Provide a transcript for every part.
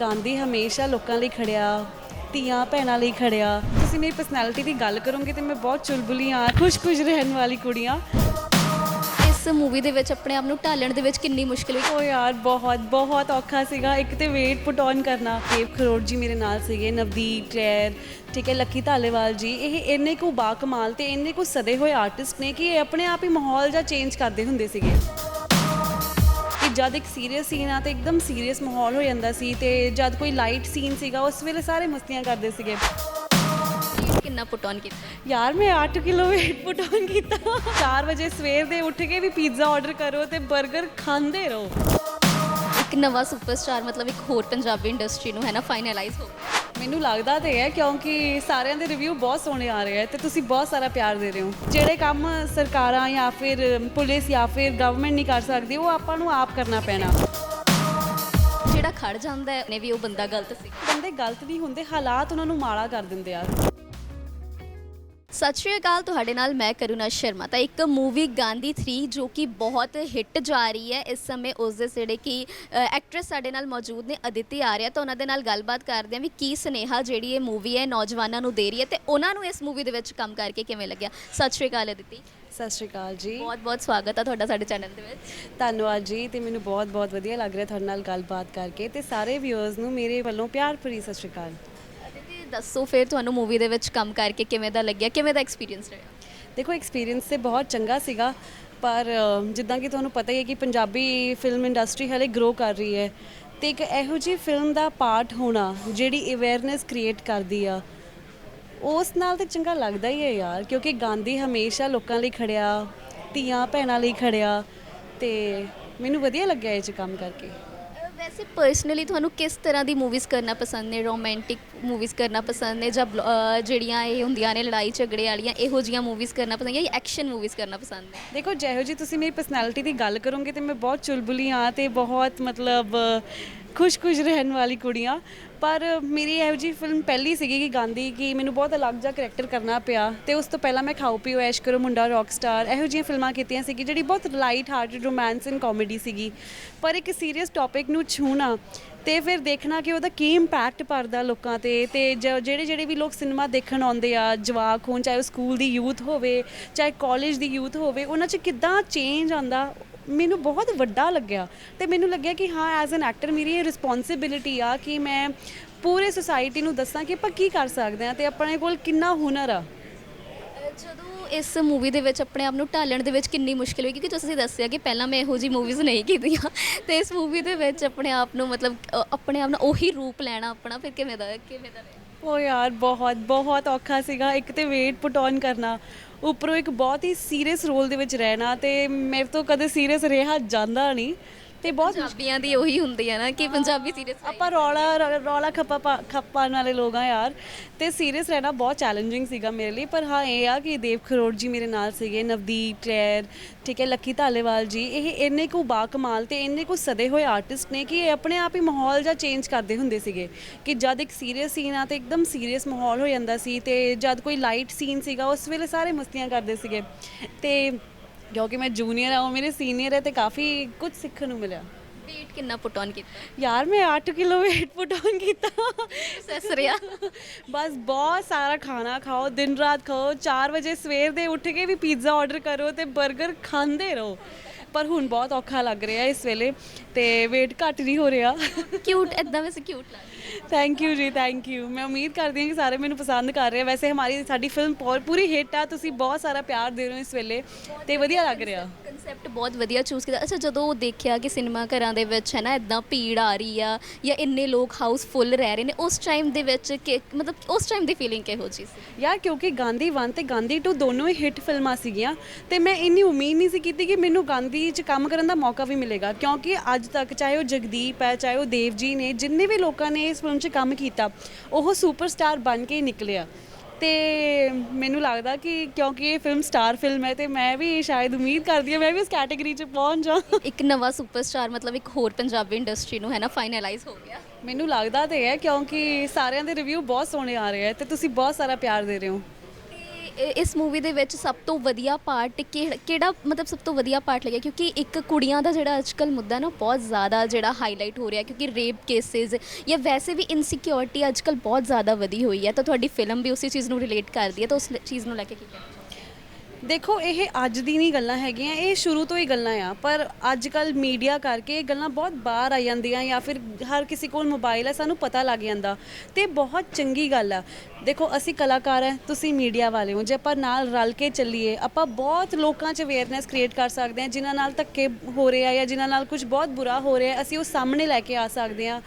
ਗਾਂਧੀ ਹਮੇਸ਼ਾ ਲੋਕਾਂ ਲਈ ਖੜਿਆ ਧੀਆਂ ਭੈਣਾਂ ਲਈ ਖੜਿਆ। ਤੁਸੀਂ ਮੇਰੀ ਪਰਸਨੈਲਿਟੀ ਦੀ ਗੱਲ ਕਰੋਗੇ ਤੇ ਮੈਂ ਬਹੁਤ ਚੁਲਬੁਲੀ ਹਾਂ ਖੁਸ਼-ਖੁਸ਼ ਰਹਿਣ ਵਾਲੀ ਕੁੜੀਆਂ। ਇਸ ਮੂਵੀ ਦੇ ਵਿੱਚ ਆਪਣੇ ਆਪ ਨੂੰ ਢਾਲਣ ਦੇ ਵਿੱਚ ਕਿੰਨੀ ਮੁਸ਼ਕਿਲ ਹੋਈ? ਓ ਯਾਰ ਬਹੁਤ ਬਹੁਤ ਔਖਾ ਸੀਗਾ। ਇੱਕ ਤੇ weight ਪੁਟ ਔਨ ਕਰਨਾ। ਦੇਵ ਖਰੋੜ ਜੀ ਮੇਰੇ ਨਾਲ ਸੀਗੇ ਨਵਦੀਪ ਕਲੈਰ ਠੀਕ ਹੈ ਲੱਕੀ ਧਾਲੇਵਾਲ ਜੀ। ਇਹ ਇੰਨੇ ਕੁ ਬਾ ਕਮਾਲ ਤੇ ਇੰਨੇ ਕੁ ਸਦੇ ਹੋਏ ਆਰਟਿਸਟ ਨੇ ਕਿ ਇਹ ਆਪਣੇ ਆਪ ਹੀ ਮਾਹੌਲ ਜਾਂ ਚੇਂਜ ਕਰਦੇ ਹੁੰਦੇ ਸੀਗੇ। ਜਦ ਇੱਕ ਸੀਰੀਅਸ ਸੀਨ ਆ ਤੇ ਇੱਕਦਮ ਸੀਰੀਅਸ ਮਾਹੌਲ ਹੋ ਜਾਂਦਾ ਸੀ ਤੇ ਜਦ ਕੋਈ ਲਾਈਟ ਸੀਨ ਸੀਗਾ ਉਸ ਵੇਲੇ ਸਾਰੇ ਮਸਤੀਆਂ ਕਰਦੇ ਸੀਗੇ। ਕਿੰਨਾ ਪੁੱਟ ਔਨ ਕੀਤਾ? ਯਾਰ ਮੈਂ 8 ਕਿਲੋ weight ਪੁਟ ਔਨ ਕੀਤਾ। 4 ਵਜੇ ਸਵੇਰ ਦੇ ਉੱਠ ਕੇ ਵੀ ਪੀਜ਼ਾ ਆਰਡਰ ਕਰੋ ਤੇ 버ਗਰ ਖਾਂਦੇ ਰਹੋ। ਇੱਕ ਨਵਾਂ ਸੁਪਰਸਟਾਰ ਮਤਲਬ ਇੱਕ ਹੋਰ ਪੰਜਾਬੀ ਇੰਡਸਟਰੀ ਨੂੰ ਹੈ ਨਾ ਫਾਈਨਲਾਈਜ਼ ਹੋ ਗਿਆ। ਮੈਨੂੰ ਲੱਗਦਾ ਤੇ ਹੈ ਕਿਉਂਕਿ ਸਾਰਿਆਂ ਦੇ ਰਿਵਿਊ ਬਹੁਤ ਸੋਹਣੇ ਆ ਰਹੇ ਆ ਤੇ ਤੁਸੀਂ ਬਹੁਤ ਸਾਰਾ ਪਿਆਰ ਦੇ ਰਹੇ ਹੋ। ਜਿਹੜੇ ਕੰਮ ਸਰਕਾਰਾਂ ਜਾਂ ਫਿਰ ਪੁਲਿਸ ਜਾਂ ਫਿਰ ਗਵਰਨਮੈਂਟ ਨਹੀਂ ਕਰ ਸਕਦੀ ਉਹ ਆਪਾਂ ਨੂੰ ਆਪ ਕਰਨਾ ਪੈਣਾ। ਜਿਹੜਾ ਖੜ ਜਾਂਦਾ ਹੈ ਨੇ ਵੀ ਉਹ ਬੰਦਾ ਗਲਤ ਸੀ। ਬੰਦੇ ਗਲਤ ਨਹੀਂ ਹੁੰਦੇ ਹਾਲਾਤ ਉਹਨਾਂ ਨੂੰ ਮਾੜਾ ਕਰ ਦਿੰਦੇ ਆ। ਸਤਿ ਸ਼੍ਰੀ ਅਕਾਲ ਤੁਹਾਡੇ ਨਾਲ ਮੈਂ ਕਰੁਣਾ ਸ਼ਰਮਾ। ਤਾਂ ਇੱਕ ਮੂਵੀ ਗਾਂਧੀ 3 ਜੋ ਕਿ ਬਹੁਤ ਹਿੱਟ ਜਾ ਰਹੀ ਹੈ ਇਸ ਸਮੇਂ ਉਸ ਦੇ ਜਿਹੜੇ ਕਿ ਐਕਟਰੈਸ ਸਾਡੇ ਨਾਲ ਮੌਜੂਦ ਨੇ ਅਦਿਤੀ ਆਰਿਆ। ਤਾਂ ਉਹਨਾਂ ਦੇ ਨਾਲ ਗੱਲਬਾਤ ਕਰਦੇ ਹਾਂ ਵੀ ਕੀ ਸੁਨੇਹਾ ਜਿਹੜੀ ਇਹ ਮੂਵੀ ਹੈ ਨੌਜਵਾਨਾਂ ਨੂੰ ਦੇ ਰਹੀ ਹੈ ਤੇ ਉਹਨਾਂ ਨੂੰ ਇਸ ਮੂਵੀ ਦੇ ਵਿੱਚ ਕੰਮ ਕਰਕੇ ਕਿਵੇਂ ਲੱਗਿਆ। ਸਤਿ ਸ਼੍ਰੀ ਅਕਾਲ ਅਦਿਤੀ। ਸਤਿ ਸ਼੍ਰੀ ਅਕਾਲ ਜੀ। ਬਹੁਤ ਬਹੁਤ ਸਵਾਗਤ ਹੈ ਤੁਹਾਡਾ ਸਾਡੇ ਚੈਨਲ ਦੇ ਵਿੱਚ। ਧੰਨਵਾਦ ਜੀ ਤੇ ਮੈਨੂੰ ਬਹੁਤ ਬਹੁਤ ਵਧੀਆ ਲੱਗ ਰਿਹਾ ਤੁਹਾਡੇ ਨਾਲ ਗੱਲਬਾਤ ਕਰਕੇ ਤੇ ਸਾਰੇ ਵਿਊਅਰਸ ਨੂੰ ਮੇਰੇ ਵੱਲੋਂ ਪਿਆਰ ਭਰੀ ਸਤਿ ਸ਼੍ਰੀ ਅਕਾਲ। ਦੱਸੋ ਫਿਰ ਤੁਹਾਨੂੰ ਮੂਵੀ ਦੇ ਵਿੱਚ ਕੰਮ ਕਰਕੇ ਕਿਵੇਂ ਦਾ ਲੱਗਿਆ, ਕਿਵੇਂ ਦਾ ਐਕਸਪੀਰੀਅੰਸ ਰਿਹਾ? ਦੇਖੋ ਐਕਸਪੀਰੀਅੰਸ ਤੇ ਬਹੁਤ ਚੰਗਾ ਸੀਗਾ, ਪਰ ਜਿੱਦਾਂ ਕਿ ਤੁਹਾਨੂੰ ਪਤਾ ਹੀ ਹੈ ਕਿ ਪੰਜਾਬੀ ਫਿਲਮ ਇੰਡਸਟਰੀ ਹਲੇ ਗਰੋ ਕਰ ਰਹੀ ਹੈ, ਤੇ ਇੱਕ ਇਹੋ ਜਿਹੀ ਫਿਲਮ ਦਾ ਪਾਰਟ ਹੋਣਾ ਜਿਹੜੀ ਅਵੇਅਰਨੈਸ ਕ੍ਰੀਏਟ ਕਰਦੀ ਆ, ਉਸ ਨਾਲ ਤੇ ਚੰਗਾ ਲੱਗਦਾ ਹੀ ਹੈ ਯਾਰ, ਕਿਉਂਕਿ ਗਾਂਧੀ ਹਮੇਸ਼ਾ ਲੋਕਾਂ ਲਈ ਖੜਿਆ, ਧੀਆਂ ਭੈਣਾਂ ਲਈ ਖੜਿਆ, ਤੇ ਮੈਨੂੰ ਵਧੀਆ ਲੱਗਿਆ ਇਹ 'ਚ ਕੰਮ ਕਰਕੇ। ਵੈਸੇ ਪਰਸਨਲੀ ਤੁਹਾਨੂੰ ਕਿਸ ਤਰ੍ਹਾਂ ਦੀ ਮੂਵੀਜ਼ ਕਰਨਾ ਪਸੰਦ ਨੇ? ਰੋਮਾਂਟਿਕ ਮੂਵੀਜ਼ ਕਰਨਾ ਪਸੰਦ ਨੇ ਜਾਂ ਬਲ- ਅਹ ਜਿਹੜੀਆਂ ਇਹ ਹੁੰਦੀਆਂ ਨੇ ਲੜਾਈ ਝਗੜੇ ਵਾਲੀਆਂ, ਇਹੋ ਜਿਹੀਆਂ ਮੂਵੀਜ਼ ਕਰਨਾ ਪਸੰਦ ਜਾਂ ਐਕਸ਼ਨ ਮੂਵੀਜ਼ ਕਰਨਾ ਪਸੰਦ ਨੇ? ਦੇਖੋ, ਜਿਹੋ ਜੀ ਤੁਸੀਂ ਮੇਰੀ ਪਰਸਨੈਲਿਟੀ ਦੀ ਗੱਲ ਕਰੋਗੇ ਤੇ ਮੈਂ ਬਹੁਤ ਚੁਲਬੁਲੀ ਹਾਂ ਤੇ ਬਹੁਤ ਮਤਲਬ, ਖੁਸ਼-ਖੁਸ਼ ਰਹਿਣ ਵਾਲੀ ਕੁੜੀਆਂ ਪਰ ਮੇਰੀ ਇਹੋ ਜੀ ਫਿਲਮ ਪਹਿਲੀ ਸੀਗੀ ਕਿ ਗਾਂਧੀ ਕਿ ਮੈਨੂੰ ਬਹੁਤ ਅਲੱਗ ਜਿਹਾ ਕਰੈਕਟਰ ਕਰਨਾ ਪਿਆ ਤੇ ਉਸ ਤੋਂ ਪਹਿਲਾਂ ਮੈਂ ਖਾਓ ਪੀਓ, ਐਸ਼ ਕਰੋ, ਮੁੰਡਾ ਰੌਕ ਸਟਾਰ ਇਹੋ ਜਿਹੀਆਂ ਫਿਲਮਾਂ ਕੀਤੀਆਂ ਸੀਗੀ ਜਿਹੜੀ ਬਹੁਤ light hearted romance and comedy ਸੀਗੀ। ਪਰ ਇੱਕ ਸੀਰੀਅਸ ਟੌਪਿਕ ਨੂੰ ਛੂਣਾ ਤੇ ਫਿਰ ਦੇਖਣਾ ਕਿ ਉਹਦਾ ਕੀ ਇੰਪੈਕਟ ਪੜਦਾ ਲੋਕਾਂ ਤੇ ਤੇ ਜ- ਜਿਹੜੇ ਜਿਹੜੇ ਵੀ ਲੋਕ ਸਿਨੇਮਾ ਦੇਖਣ ਆਉਂਦੇ ਆ, ਜਵਾਕ ਹੋਣ, ਚਾਹੇ ਉਹ ਸਕੂਲ ਦੀ ਯੂਥ ਹੋਵੇ, ਚਾਹੇ ਕਾਲਜ ਦੀ ਯੂਥ ਹੋਵੇ, ਉਹਨਾਂ 'ਚ ਕਿੱਦਾਂ ਚੇਂਜ ਆਂਦਾ ਮੈਨੂੰ ਬਹੁਤ ਵੱਡਾ ਲੱਗਿਆ ਤੇ ਮੈਨੂੰ ਲੱਗਿਆ ਕਿ ਹਾਂ ਐਜ਼ ਐਨ ਐਕਟਰ ਮੇਰੀ ਇਹ ਰਿਸਪੌਂਸਿਬਿਲਿਟੀ ਆ ਕਿ ਮੈਂ ਪੂਰੇ ਸੋਸਾਇਟੀ ਨੂੰ ਦੱਸਾਂ ਕਿ ਆਪਾਂ ਕੀ ਕਰ ਸਕਦੇ ਆ ਤੇ ਆਪਣੇ ਕੋਲ ਕਿੰਨਾ ਹੁਨਰ ਆ ਜਦੋਂ ਇਸ ਮੂਵੀ ਦੇ ਵਿੱਚ ਆਪਣੇ ਆਪ ਨੂੰ ਢਾਲਣ ਦੇ ਵਿੱਚ ਕਿੰਨੀ ਮੁਸ਼ਕਿਲ ਹੋਈ ਕਿਉਂਕਿ ਤੁਸੀਂ ਦੱਸਿਆ ਕਿ ਪਹਿਲਾਂ ਮੈਂ ਇਹੋ ਜੀ ਮੂਵੀਜ਼ ਨਹੀਂ ਕੀਤੀਆਂ ਤੇ ਇਸ ਮੂਵੀ ਦੇ ਵਿੱਚ ਆਪਣੇ ਆਪ ਨੂੰ ਮਤਲਬ ਆਪਣੇ ਆਪ ਨੂੰ ਉਹੀ ਰੂਪ ਲੈਣਾ ਆਪਣਾ ਫਿਰ ਕਿਵੇਂ ਦਾ ਕਿਵੇਂ ਦਾ ਰਿਹਾ? ਉਹ ਯਾਰ ਬਹੁਤ ਬਹੁਤ ਔਖਾ ਸੀਗਾ ਇੱਕ ਤੇ weight ਪੁਟ ਔਨ ਕਰਨਾ ਉੱਪਰੋਂ ਇੱਕ ਬਹੁਤ ਹੀ ਸੀਰੀਅਸ ਰੋਲ ਦੇ ਵਿੱਚ ਰਹਿਣਾ ਤੇ ਮੇਰੇ ਤੋਂ ਕਦੇ ਸੀਰੀਅਸ ਰਿਹਾ ਜਾਂਦਾ ਨਹੀਂ। ਤੇ ਬਹੁਤ ਪੰਜਾਬੀਆਂ ਦੀ ਉਹੀ ਹੁੰਦੀ ਹੈ ਨਾ ਕਿ ਪੰਜਾਬੀ ਸੀਰੀਅਸ ਆਪਾਂ ਰੌਲਾ ਰੌਲਾ ਖੱਪਾ ਪਾ- ਖੱਪਾਣ ਵਾਲੇ ਲੋਕ ਆ ਯਾਰ। ਤੇ ਸੀਰੀਅਸ ਰਹਿਣਾ ਬਹੁਤ ਚੈਲੰਜਿੰਗ ਸੀਗਾ ਮੇਰੇ ਲਈ। ਪਰ ਹਾਂ ਇਹ ਆ ਕਿ ਦੇਵ ਖਰੋੜ ਜੀ ਮੇਰੇ ਨਾਲ ਸੀਗੇ ਨਵਦੀਪ ਕਲੈਰ ਠੀਕ ਹੈ ਲੱਕੀ ਧਾਲੇਵਾਲ ਜੀ। ਇਹ ਇੰਨੇ ਕੁ ਬਾ ਕਮਾਲ ਤੇ ਇੰਨੇ ਕੁ ਸਦੇ ਹੋਏ ਆਰਟਿਸਟ ਨੇ ਕਿ ਇਹ ਆਪਣੇ ਆਪ ਹੀ ਮਾਹੌਲ ਜਾਂ ਚੇਂਜ ਕਰਦੇ ਹੁੰਦੇ ਸੀਗੇ। ਕਿ ਜਦ ਇੱਕ ਸੀਰੀਅਸ ਸੀਨ ਆ ਤੇ ਇੱਕਦਮ ਸੀਰੀਅਸ ਮਾਹੌਲ ਹੋ ਜਾਂਦਾ ਸੀ ਤੇ ਜਦ ਕੋਈ ਲਾਈਟ ਸੀਨ ਸੀਗਾ ਉਸ ਵੇਲੇ ਸਾਰੇ ਮਸਤੀਆਂ ਕਰਦੇ ਸੀਗੇ। ਤੇ ਕਿਉਂਕਿ ਮੈਂ ਜੂਨੀਅਰ ਆ ਉਹ ਮੇਰੇ ਸੀਨੀਅਰ ਹੈ ਤੇ ਕਾਫੀ ਕੁਝ ਸਿੱਖਣ ਨੂੰ ਮਿਲਿਆ। weight ਕਿੰਨਾ ਪੁੱਟ ਔਨ ਕੀਤਾ? ਯਾਰ ਮੈਂ 8 ਕਿਲੋ weight ਪੁਟ ਔਨ ਕੀਤਾ। ਸੈਸ ਰਿਹਾ ਬਸ ਬਹੁਤ ਸਾਰਾ ਖਾਣਾ ਖਾਓ ਦਿਨ ਰਾਤ ਖਾਓ 4 ਵਜੇ ਸਵੇਰ ਦੇ ਉੱਠ ਕੇ ਵੀ ਪੀਜ਼ਾ ਆਰਡਰ ਕਰੋ ਤੇ 버ਗਰ ਖਾਂਦੇ ਰਹੋ। ਪਰ ਹੁਣ ਬਹੁਤ ਔਖਾ ਲੱਗ ਰਿਹਾ ਇਸ ਵੇਲੇ ਤੇ weight ਘੱਟ ਨਹੀਂ ਹੋ ਰਿਹਾ। ਕਿਊਟ ਇਦਾਂ ਵੈਸੇ ਕਿਊਟ ਲੱਗਦਾ। ਥੈਂਕ ਯੂ ਜੀ ਥੈਂਕ ਯੂ ਮੈਂ ਉਮੀਦ ਕਰਦੀ ਹਾਂ ਕਿ ਸਾਰੇ ਮੈਨੂੰ ਪਸੰਦ ਕਰ ਰਹੇ ਆ। ਵੈਸੇ ਹਮਾਰੀ ਸਾਡੀ ਫਿਲਮ ਪੂਰੀ ਹਿੱਟ ਆ। ਤੁਸੀਂ ਬਹੁਤ ਸਾਰਾ ਪਿਆਰ ਦੇ ਰਹੇ ਹੋ ਇਸ ਵੇਲੇ ਤੇ ਵਧੀਆ ਲੱਗ ਰਿਹਾ। ਕਨਸੈਪਟ ਬਹੁਤ ਵਧੀਆ ਚੂਜ਼ ਕੀਤਾ। ਅੱਛਾ, ਜਦੋਂ ਉਹ ਦੇਖਿਆ ਕਿ ਸਿਨੇਮਾ ਘਰਾਂ ਦੇ ਵਿੱਚ ਹੈ ਨਾ ਇਦਾਂ ਭੀੜ ਆ ਰਹੀ ਆ ਜਾਂ ਇੰਨੇ ਲੋਕ ਹਾਊਸਫੁੱਲ ਰਹਿ ਰਹੇ ਨੇ, ਉਸ ਟਾਈਮ ਦੇ ਵਿੱਚ ਕਿ, ਮਤਲਬ ਉਸ ਟਾਈਮ ਦੀ ਫੀਲਿੰਗ ਕਿਹੋ ਜੀ ਸੀ? ਯਾਰ, ਕਿਉਂਕਿ ਗਾਂਧੀ 1 ਤੇ ਗਾਂਧੀ 2 ਦੋਨੋਂ ਹੀ ਹਿੱਟ ਫਿਲਮਾਂ ਸੀਗੀਆਂ, ਤੇ ਮੈਂ ਇੰਨੀ ਉਮੀਦ ਨਹੀਂ ਸੀ ਕੀਤੀ ਕਿ ਮੈਨੂੰ ਗਾਂਧੀ 'ਚ ਕੰਮ ਕਰਨ ਦਾ ਮੌਕਾ ਵੀ ਮਿਲੇਗਾ। ਕਿਉਂਕਿ ਅੱਜ ਤੱਕ ਚਾਹੇ ਉਹ ਜਗਦੀਪ ਹੈ, ਚਾਹੇ ਉਹ ਦੇਵ ਜੀ ਨੇ, ਜਿੰਨੇ ਵੀ ਲੋਕਾਂ ਨੇ ਇਸ ਫਿਲਮ 'ਚ ਕੰਮ ਕੀਤਾ, ਉਹ ਸੁਪਰਸਟਾਰ ਬਣ ਕੇ ਹੀ ਨਿਕਲਿਆ ਤੇ ਮੈਨੂੰ ਲੱਗਦਾ ਕਿ ਕਿਉਂਕਿ ਇਹ ਫਿਲਮ ਸਟਾਰ ਫਿਲਮ ਹੈ ਤੇ ਮੈਂ ਵੀ ਸ਼ਾਇਦ ਉਮੀਦ ਕਰਦੀ ਹਾਂ ਮੈਂ ਵੀ ਉਸ ਕੈਟਾਗਰੀ 'ਚ ਪਹੁੰਚ ਜਾ ਇੱਕ ਨਵਾਂ ਸੁਪਰਸਟਾਰ ਮਤਲਬ ਇੱਕ ਹੋਰ ਪੰਜਾਬੀ ਇੰਡਸਟਰੀ ਨੂੰ ਹੈ ਨਾ ਫਾਈਨਲਾਈਜ਼ ਹੋ ਗਿਆ। ਮੈਨੂੰ ਲੱਗਦਾ ਤੇ ਹੈ ਕਿਉਂਕਿ ਸਾਰਿਆਂ ਦੇ ਰਿਵਿਊ ਬਹੁਤ ਸੋਹਣੇ ਆ ਰਹੇ ਆ ਤੇ ਤੁਸੀਂ ਬਹੁਤ ਸਾਰਾ ਪਿਆਰ ਦੇ ਰਹੇ ਹੋ। ਇ- ਇਸ ਮੂਵੀ ਦੇ ਵਿੱਚ ਸਭ ਤੋਂ ਵਧੀਆ ਪਾਰਟ ਕਿਹੜਾ ਮਤਲਬ ਸਭ ਤੋਂ ਵਧੀਆ ਪਾਰਟ ਲੱਗਿਆ? ਕਿਉਂਕਿ ਇੱਕ ਕੁੜੀਆਂ ਦਾ ਜਿਹੜਾ ਅੱਜਕੱਲ ਮੁੱਦਾ ਨਾ ਬਹੁਤ ਜ਼ਿਆਦਾ ਜਿਹੜਾ ਹਾਈਲਾਈਟ ਹੋ ਰਿਹਾ, ਕਿਉਂਕਿ ਰੇਪ ਕੇਸਿਸ ਜਾਂ ਵੈਸੇ ਵੀ ਇਨਸਿਕਿਉਰਿਟੀ ਅੱਜਕੱਲ ਬਹੁਤ ਜ਼ਿਆਦਾ ਵਧੀ ਹੋਈ ਹੈ। ਤਾਂ ਤੁਹਾਡੀ ਫਿਲਮ ਵੀ ਉਸੇ ਚੀਜ਼ ਨੂੰ ਰਿਲੇਟ ਕਰਦੀ ਹੈ, ਤਾਂ ਉਸ ਲ- ਚੀਜ਼ ਨੂੰ ਲੈ ਕੇ ਕੀ ਕਹਿਣਾ ਦੇਖੋ, ਇਹ ਅੱਜ ਦੀ ਨਹੀਂ ਗੱਲਾਂ ਹੈਗੀਆਂ, ਇਹ ਸ਼ੁਰੂ ਤੋਂ ਹੀ ਗੱਲਾਂ ਆ, ਪਰ ਅੱਜ ਕੱਲ ਮੀਡੀਆ ਕਰਕੇ ਇਹ ਗੱਲਾਂ ਬਹੁਤ ਬਾਹਰ ਆ ਜਾਂਦੀਆਂ ਜਾਂ ਫਿਰ ਹਰ ਕਿਸੇ ਕੋਲ ਮੋਬਾਈਲ ਹੈ ਸਾਨੂੰ ਪਤਾ ਲੱਗ ਜਾਂਦਾ। ਤੇ ਬਹੁਤ ਚੰਗੀ ਗੱਲ ਆ। ਦੇਖੋ, ਅਸੀਂ ਕਲਾਕਾਰ ਹੈ, ਤੁਸੀਂ ਮੀਡੀਆ ਵਾਲੇ ਹੋ। ਜੇ ਆਪਾਂ ਨਾਲ ਰਲ ਕੇ ਚੱਲੀਏ, ਆਪਾਂ ਬਹੁਤ ਲੋਕਾਂ 'ਚ ਅਵੇਅਰਨੈਸ ਕ੍ਰੀਏਟ ਕਰ ਸਕਦੇ ਹਾਂ, ਜਿਨ੍ਹਾਂ ਨਾਲ ਧੱਕੇ ਹੋ ਰਹੇ ਆ ਜਾਂ ਜਿਨ੍ਹਾਂ ਨਾਲ ਕੁਝ ਬਹੁਤ ਬੁਰਾ ਹੋ ਰਿਹਾ, ਅਸੀਂ ਉਹ ਸਾਹਮਣੇ ਲੈ ਕੇ ਆ ਸਕਦੇ ਹਾਂ।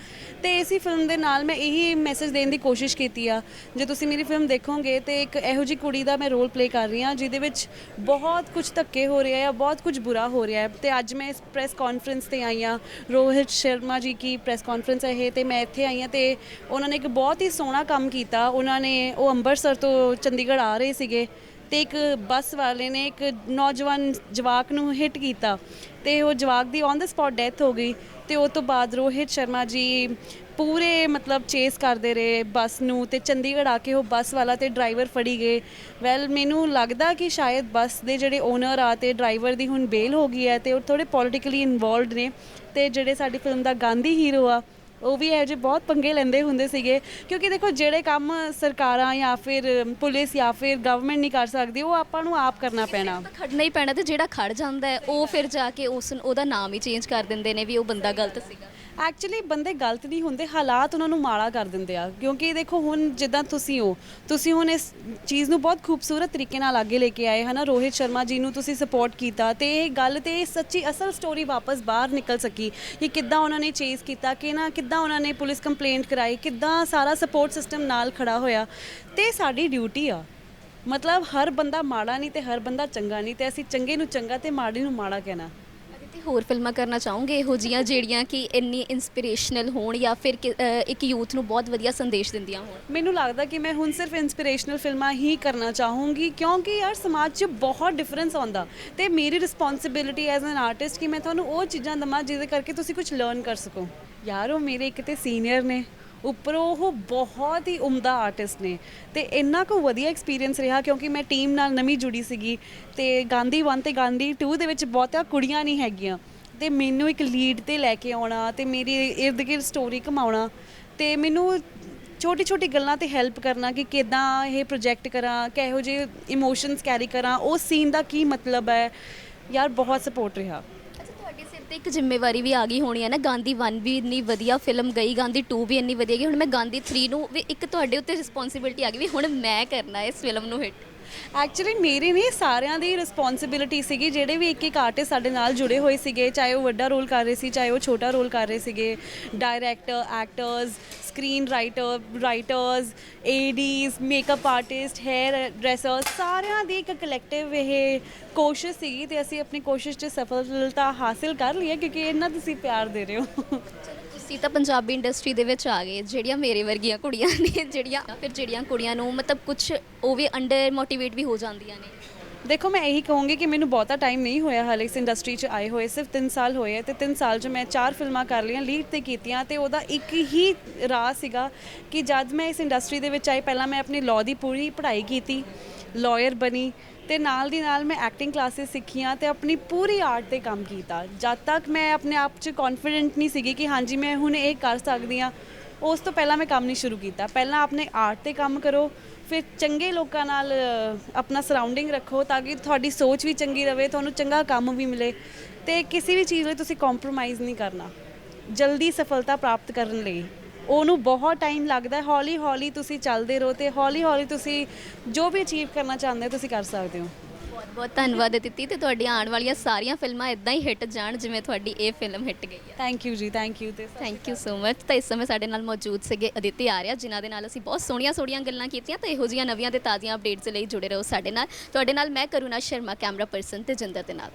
ਤੇ ਇਸੇ ਫਿਲਮ ਦੇ ਨਾਲ ਮੈਂ ਇਹੀ ਮੈਸੇਜ ਦੇਣ ਦੀ ਕੋਸ਼ਿਸ਼ ਕੀਤੀ ਆ। ਜੇ ਤੁਸੀਂ ਮੇਰੀ ਫਿਲਮ ਦੇਖੋਗੇ, ਤੇ ਇੱਕ ਇਹੋ ਜੀ ਕੁੜੀ ਦਾ ਮੈਂ ਰੋਲ ਪਲੇ ਕਰ ਰਹੀ ਹਾਂ, ਜਿਹਦੇ ਵਿੱਚ ਬਹੁਤ ਕੁਝ ਧੱਕੇ ਹੋ ਰਿਹਾ ਹੈ ਬਹੁਤ ਕੁਝ ਬੁਰਾ ਹੋ ਰਿਹਾ ਹੈ। ਤੇ ਅੱਜ ਮੈਂ ਇਸ ਪ੍ਰੈਸ ਕਾਨਫਰੰਸ ਤੇ ਆਈ ਹਾਂ। ਰੋਹਿਤ ਸ਼ਰਮਾ ਜੀ ਕੀ ਪ੍ਰੈਸ ਕਾਨਫਰੰਸ ਹੈ ਇਹ, ਤੇ ਮੈਂ ਇੱਥੇ ਆਈ ਹਾਂ, ਤੇ ਉਹਨਾਂ ਨੇ ਇੱਕ ਬਹੁਤ ਹੀ ਸੋਹਣਾ ਕੰਮ ਕੀਤਾ। ਉਹਨਾਂ ਨੇ ਉਹ ਅੰਮ੍ਰਿਤਸਰ ਤੋਂ ਚੰਡੀਗੜ੍ਹ ਆ ਰਹੇ ਸੀਗੇ ਤੇ ਇੱਕ ਬੱਸ ਵਾਲੇ ਨੇ ਇੱਕ ਨੌਜਵਾਨ ਜਵਾਕ ਨੂੰ ਹਿੱਟ ਕੀਤਾ ਤੇ ਉਹ ਜਵਾਕ ਦੀ ਔਨ ਦਾ ਸਪੌਟ ਡੈਥ ਹੋ ਗਈ ਤੇ ਉਹ ਤੋਂ ਬਾਅਦ ਰੋਹਿਤ ਸ਼ਰਮਾ ਜੀ ਪੂਰੇ ਮਤਲਬ ਚੇਸ ਕਰਦੇ ਰਹੇ ਬੱਸ ਨੂੰ ਤੇ ਚੰਡੀਗੜ੍ਹ ਆ ਕੇ ਉਹ ਬੱਸ ਵਾਲਾ ਤੇ ਡਰਾਈਵਰ ਫੜੀ ਗਏ। ਵੈਲ ਮੈਨੂੰ ਲੱਗਦਾ ਕਿ ਸ਼ਾਇਦ ਬੱਸ ਦੇ ਜਿਹੜੇ ਓਨਰ ਆ ਤੇ ਡਰਾਈਵਰ ਦੀ ਹੁਣ ਬੇਲ ਹੋ ਗਈ ਹੈ ਤੇ ਉਹ ਥੋੜੇ ਪੋਲਿਟਿਕਲੀ ਇਨਵੋਲਵਡ ਨੇ ਤੇ ਜਿਹੜੇ ਸਾਡੀ ਫਿਲਮ ਦਾ ਗਾਂਧੀ ਹੀਰੋ ਆ ਉਹ ਵੀ ਇਹੋ ਜਿਹੇ ਬਹੁਤ ਪੰਗੇ ਲੈਂਦੇ ਹੁੰਦੇ ਸੀਗੇ। ਕਿਉਂਕਿ ਦੇਖੋ ਜਿਹੜੇ ਕੰਮ ਸਰਕਾਰਾਂ ਜਾਂ ਫਿਰ ਪੁਲਿਸ ਜਾਂ ਫਿਰ ਗਵਰਨਮੈਂਟ ਨਹੀਂ ਕਰ ਸਕਦੀ ਉਹ ਆਪਾਂ ਨੂੰ ਆਪ ਕਰਨਾ ਪੈਣਾ। ਤਾਂ ਖੜਨਾ ਹੀ ਪੈਣਾ ਤੇ ਜਿਹੜਾ ਖੜ ਜਾਂਦਾ ਹੈ ਉਹ ਫਿਰ ਜਾ ਕੇ ਉਸ ਉਹਦਾ ਨਾਮ ਹੀ ਚੇਂਜ ਕਰ ਦਿੰਦੇ ਨੇ ਵੀ ਉਹ ਬੰਦਾ ਗਲਤ ਸੀਗਾ। ਐਕਚੁਅਲੀ ਬੰਦੇ ਗਲਤ ਨਹੀਂ ਹੁੰਦੇ, ਹਾਲਾਤ ਉਹਨਾਂ ਨੂੰ ਮਾੜਾ ਕਰ ਦਿੰਦੇ ਆ। ਕਿਉਂਕਿ ਦੇਖੋ, ਹੁਣ ਜਿੱਦਾਂ ਤੁਸੀਂ ਹੋ, ਤੁਸੀਂ ਹੁਣ ਇਸ ਚੀਜ਼ ਨੂੰ ਬਹੁਤ ਖੂਬਸੂਰਤ ਤਰੀਕੇ ਨਾਲ ਅੱਗੇ ਲੈ ਕੇ ਆਏ, ਹਨਾ? ਰੋਹਿਤ ਸ਼ਰਮਾ ਜੀ ਨੂੰ ਤੁਸੀਂ ਸਪੋਰਟ ਕੀਤਾ ਤੇ ਇਹ ਗੱਲ ਤੇ ਇਹ ਸੱਚੀ ਅਸਲ ਸਟੋਰੀ ਵਾਪਸ ਬਾਹਰ ਨਿਕਲ ਸਕੀ ਕਿ ਕਿੱਦਾਂ ਉਹਨਾਂ ਨੇ ਚੇਸ ਕੀਤਾ, ਕਿ ਨਾ ਕਿੱਦਾਂ ਉਹਨਾਂ ਨੇ ਪੁਲਿਸ ਕੰਪਲੇਂਟ ਕਰਾਈ, ਕਿੱਦਾਂ ਸਾਰਾ ਸਪੋਰਟ ਸਿਸਟਮ ਨਾਲ ਖੜਾ ਹੋਇਆ। ਤੇ ਸਾਡੀ ਡਿਊਟੀ ਆ। ਮਤਲਬ ਹਰ ਬੰਦਾ ਮਾੜਾ ਨਹੀਂ ਤੇ ਹਰ ਬੰਦਾ ਚੰਗਾ ਨਹੀਂ ਤੇ ਅਸੀਂ ਚੰਗੇ ਨੂੰ ਚੰਗਾ ਤੇ ਮਾੜੇ ਨੂੰ ਮਾੜਾ ਕਹਿਣਾ। ਅਦਿਤੀ ਹੋਰ ਫਿਲਮਾਂ ਕਰਨਾ ਚਾਹੋਗੇ? ਇਹੋ ਜੀਆਂ ਜਿਹੜੀਆਂ ਕਿ ਇੰਨੀ ਇਨਸਪੀਰੇਸ਼ਨਲ ਹੋਣ ਜਾਂ ਫਿਰ ਕਿ- ਅ, ਇੱਕ ਯੂਥ ਨੂੰ ਬਹੁਤ ਵਧੀਆ ਸੰਦੇਸ਼ ਦਿੰਦੀਆਂ ਹੋਣ? ਮੈਨੂੰ ਲੱਗਦਾ ਕਿ ਮੈਂ ਹੁਣ ਸਿਰਫ ਇਨਸਪੀਰੇਸ਼ਨਲ ਫਿਲਮਾਂ ਹੀ ਕਰਨਾ ਚਾਹੂੰਗੀ ਕਿਉਂਕਿ ਯਾਰ ਸਮਾਜ 'ਚ ਬਹੁਤ ਡਿਫਰੈਂਸ ਆਉਂਦਾ। ਤੇ ਮੇਰੀ ਰਿਸਪੌਂਸਿਬਿਲਿਟੀ ਐਜ਼ ਐਨ ਆਰਟਿਸਟ ਕਿ ਮੈਂ ਤੁਹਾਨੂੰ ਉਹ ਚੀਜ਼ਾਂ ਦਵਾਂ ਜਿਹਦੇ ਕਰਕੇ ਤੁਸੀਂ ਕੁਝ ਲਰਨ ਕਰ ਸਕੋ। ਯਾਰ ਉਹ ਮੇਰੇ ਇੱਕ ਤੇ ਸੀਨੀਅਰ ਨੇ। ਉੱਪਰੋਂ ਉਹ ਬਹੁਤ ਹੀ ਉਮਦਾ ਆਰਟਿਸਟ ਨੇ ਤੇ ਇੰਨਾ ਕੁ ਵਧੀਆ ਐਕਸਪੀਰੀਅੰਸ ਰਿਹਾ ਕਿਉਂਕਿ ਮੈਂ ਟੀਮ ਨਾਲ ਨਵੀਂ ਜੁੜੀ ਸੀਗੀ ਤੇ ਗਾਂਧੀ 1 ਤੇ ਗਾਂਧੀ 2 ਦੇ ਵਿੱਚ ਬਹੁਤੀਆਂ ਕੁੜੀਆਂ ਨਹੀਂ ਹੈਗੀਆਂ ਤੇ ਮੈਨੂੰ ਇੱਕ ਲੀਡ ਤੇ ਲੈ ਕੇ ਆਉਣਾ ਤੇ ਮੇਰੀ ਇਰਦ ਗਿਰਦ ਸਟੋਰੀ ਕਮਾਉਣਾ ਤੇ ਮੈਨੂੰ ਛੋਟੀ ਛੋਟੀ ਗੱਲਾਂ ਤੇ ਹੈਲਪ ਕਰਨਾ ਕਿ ਕਿਦਾਂ ਇਹ ਪ੍ਰੋਜੈਕਟ ਕਰਾਂ, ਕਿਹੋ ਜਿਹੇ ਇਮੋਸ਼ਨਸ ਕੈਰੀ ਕਰਾਂ, ਉਸ ਸੀਨ ਦਾ ਕੀ ਮਤਲਬ ਹੈ? ਯਾਰ ਬਹੁਤ ਸਪੋਰਟ ਰਿਹਾ। ਅੱਛਾ ਸਿਰ ਤੇ ਇੱਕ ਜ਼ਿੰਮੇਵਾਰੀ ਵੀ ਆ ਗਈ ਹੋਣੀ ਹੈ ਨਾ, ਗਾਂਧੀ 1 ਵੀ ਇੰਨੀ ਵਧੀਆ ਫਿਲਮ ਗਈ, ਗਾਂਧੀ 2 ਵੀ ਇੰਨੀ ਵਧੀਆ ਗਈ, ਹੁਣ ਮੈਂ ਗਾਂਧੀ 3 ਨੂੰ ਵੀ ਇੱਕ ਤੁਹਾਡੇ ਉੱਤੇ ਰਿਸਪੌਂਸਿਬਿਲਟੀ ਆ ਗਈ ਵੀ ਹੁਣ ਮੈਂ ਕਰਨਾ ਇਸ ਫਿਲਮ ਨੂੰ ਹਿੱਟ ਐਕਚੁਅਲੀ ਮੇਰੇ ਨਹੀਂ ਸਾਰਿਆਂ ਦੀ ਰਿਸਪੌਂਸਿਬਿਲਿਟੀ ਸੀਗੀ, ਜਿਹੜੇ ਵੀ ਇੱਕ ਇੱਕ ਆਰਟਿਸਟ ਸਾਡੇ ਨਾਲ ਜੁੜੇ ਹੋਏ ਸੀਗੇ, ਚਾਹੇ ਉਹ ਵੱਡਾ ਰੋਲ ਕਰ ਰਹੇ ਸੀ, ਚਾਹੇ ਉਹ ਛੋਟਾ ਰੋਲ ਕਰ ਰਹੇ ਸੀਗੇ director actors screen writer writers ADs makeup artist hair dresser ਸਾਰਿਆਂ ਦੀ ਇੱਕ ਕਲੈਕਟਿਵ ਇਹ ਕੋਸ਼ਿਸ਼ ਸੀਗੀ ਤੇ ਅਸੀਂ ਆਪਣੀ ਕੋਸ਼ਿਸ਼ 'ਚ ਸਫਲਤਾ ਹਾਸਿਲ ਕਰ ਲਈ ਹੈ, ਕਿਉਂਕਿ ਇਹਨਾਂ ਤੁਸੀਂ ਪਿਆਰ ਦੇ ਰਹੇ ਹੋ। ਚਲੋ ਤਾਂ ਪੰਜਾਬੀ ਇੰਡਸਟਰੀ ਦੇ ਵਿੱਚ ਆ ਗਏ, ਜਿਹੜੀਆਂ ਮੇਰੇ ਵਰਗੀਆਂ ਕੁੜੀਆਂ ਨੇ, ਜਿਹੜੀਆਂ ਫਿਰ ਜਿਹੜੀਆਂ ਕੁੜੀਆਂ ਨੂੰ ਮਤਲਬ ਕੁਝ ਉਹ ਵੀ ਅੰਡਰ ਮੋਟੀਵੇਟ ਵੀ ਹੋ ਜਾਂਦੀਆਂ ਨੇ। ਦੇਖੋ, ਮੈਂ ਇਹੀ ਕਹੂੰਗੀ ਕਿ ਮੈਨੂੰ ਬਹੁਤਾ ਟਾਈਮ ਨਹੀਂ ਹੋਇਆ ਹਾਲੇ ਇਸ ਇੰਡਸਟਰੀ 'ਚ ਆਏ ਹੋਏ, ਸਿਰਫ 3 ਸਾਲ ਹੋਏ ਆ ਤੇ 3 ਸਾਲ 'ਚ ਮੈਂ ਚਾਰ ਫਿਲਮਾਂ ਕਰ ਲਈਆਂ ਲੀਡ ਤੇ ਕੀਤੀਆਂ ਤੇ ਉਹਦਾ ਇੱਕ ਹੀ ਰਾਹ ਸੀਗਾ ਕਿ ਜਦ ਮੈਂ ਇਸ ਇੰਡਸਟਰੀ ਦੇ ਵਿੱਚ ਆਈ, ਪਹਿਲਾਂ ਮੈਂ ਆਪਣੀ ਲਾਅ ਦੀ ਪੂਰੀ ਪੜ੍ਹਾਈ ਕੀਤੀ ਲਾਇਰ ਬਣੀ ਤੇ ਨਾਲ ਦੀ ਨਾਲ ਮੈਂ ਐਕਟਿੰਗ ਕਲਾਸਿਸ ਸਿੱਖੀਆਂ ਤੇ ਆਪਣੀ ਪੂਰੀ ਆਰਟ ਤੇ ਕੰਮ ਕੀਤਾ। ਜਦ ਤੱਕ ਮੈਂ ਆਪਣੇ ਆਪ 'ਚ ਕੌਨਫੀਡੈਂਟ ਨਹੀਂ ਸੀਗੀ ਕਿ ਹਾਂਜੀ, ਮੈਂ ਹੁਣ ਇਹ ਕਰ ਸਕਦੀ ਹਾਂ ਉਸ ਤੋਂ ਪਹਿਲਾਂ ਮੈਂ ਕੰਮ ਨਹੀਂ ਸ਼ੁਰੂ ਕੀਤਾ। ਪਹਿਲਾਂ ਆਪਣੇ ਆਰਟ ਤੇ ਕੰਮ ਕਰੋ ਫਿਰ ਚੰਗੇ ਲੋਕਾਂ ਨਾਲ ਅ, ਆਪਣਾ ਸਰਾਊਂਡਿੰਗ ਰੱਖੋ ਤਾਂ ਕਿ ਤੁਹਾਡੀ ਸੋਚ ਵੀ ਚੰਗੀ ਰਵੇ ਤੁਹਾਨੂੰ ਚੰਗਾ ਕੰਮ ਵੀ ਮਿਲੇ। ਤੇ ਕਿਸੇ ਵੀ ਚੀਜ਼ ਲਈ ਤੁਸੀਂ ਕੰਪਰੋਮਾਈਜ਼ ਨਹੀਂ ਕਰਨਾ। ਜਲਦੀ ਸਫਲਤਾ ਪ੍ਰਾਪਤ ਕਰਨ ਲਈ। ਉਹਨੂੰ ਬਹੁਤ ਟਾਈਮ ਲੱਗਦਾ ਹੈ। ਹੌਲੀ ਹੌਲੀ ਤੁਸੀਂ ਚੱਲਦੇ ਰਹੋ ਤੇ ਹੌਲੀ ਹੌਲੀ ਤੁਸੀਂ ਜੋ ਵੀ ਅਚੀਵ ਕਰਨਾ ਚਾਹੁੰਦੇ ਹੋ ਤੁਸੀਂ ਕਰ ਸਕਦੇ ਹੋ। ਬਹੁਤ ਬਹੁਤ ਧੰਨਵਾਦ ਦਿੱਤੀ ਤੇ ਤੁਹਾਡੀਆਂ ਆਉਣ ਵਾਲੀਆਂ ਸਾਰੀਆਂ ਫਿਲਮਾਂ ਇਦਾਂ ਹੀ ਹਿੱਟ ਜਾਣ ਜਿਵੇਂ ਤੁਹਾਡੀ ਇਹ ਫਿਲਮ ਹਿੱਟ ਗਈ ਹੈ। ਥੈਂਕ ਯੂ ਜੀ ਥੈਂਕ ਯੂ ਤੇ ਥੈਂਕ ਯੂ ਸੋ ਮਚ ਤਾਂ ਇਸ ਸਮੇਂ ਸਾਡੇ ਨਾਲ ਮੌਜੂਦ ਸੀਗੇ ਅਦਿੱਤੀ ਆਰਿਆ ਜਿਨ੍ਹਾਂ ਦੇ ਨਾਲ ਅਸੀਂ ਬਹੁਤ ਸੋਹਣੀਆਂ ਸੋਹਣੀਆਂ ਗੱਲਾਂ ਕੀਤੀਆਂ ਤਾਂ ਇਹੋ ਜਿਹੀਆਂ ਨਵੀਆਂ ਤੇ ਤਾਜ਼ੀਆਂ ਅਪਡੇਟਸ ਲਈ ਜੁੜੇ ਰਹੋ ਸਾਡੇ ਨਾਲ। ਤੁਹਾਡੇ ਨਾਲ ਮੈਂ ਕਰੁਣਾ ਸ਼ਰਮਾ ਕੈਮਰਾ ਪਰਸਨ ਤੇ ਜਿੰਦਰ ਦੇ ਨਾਲ।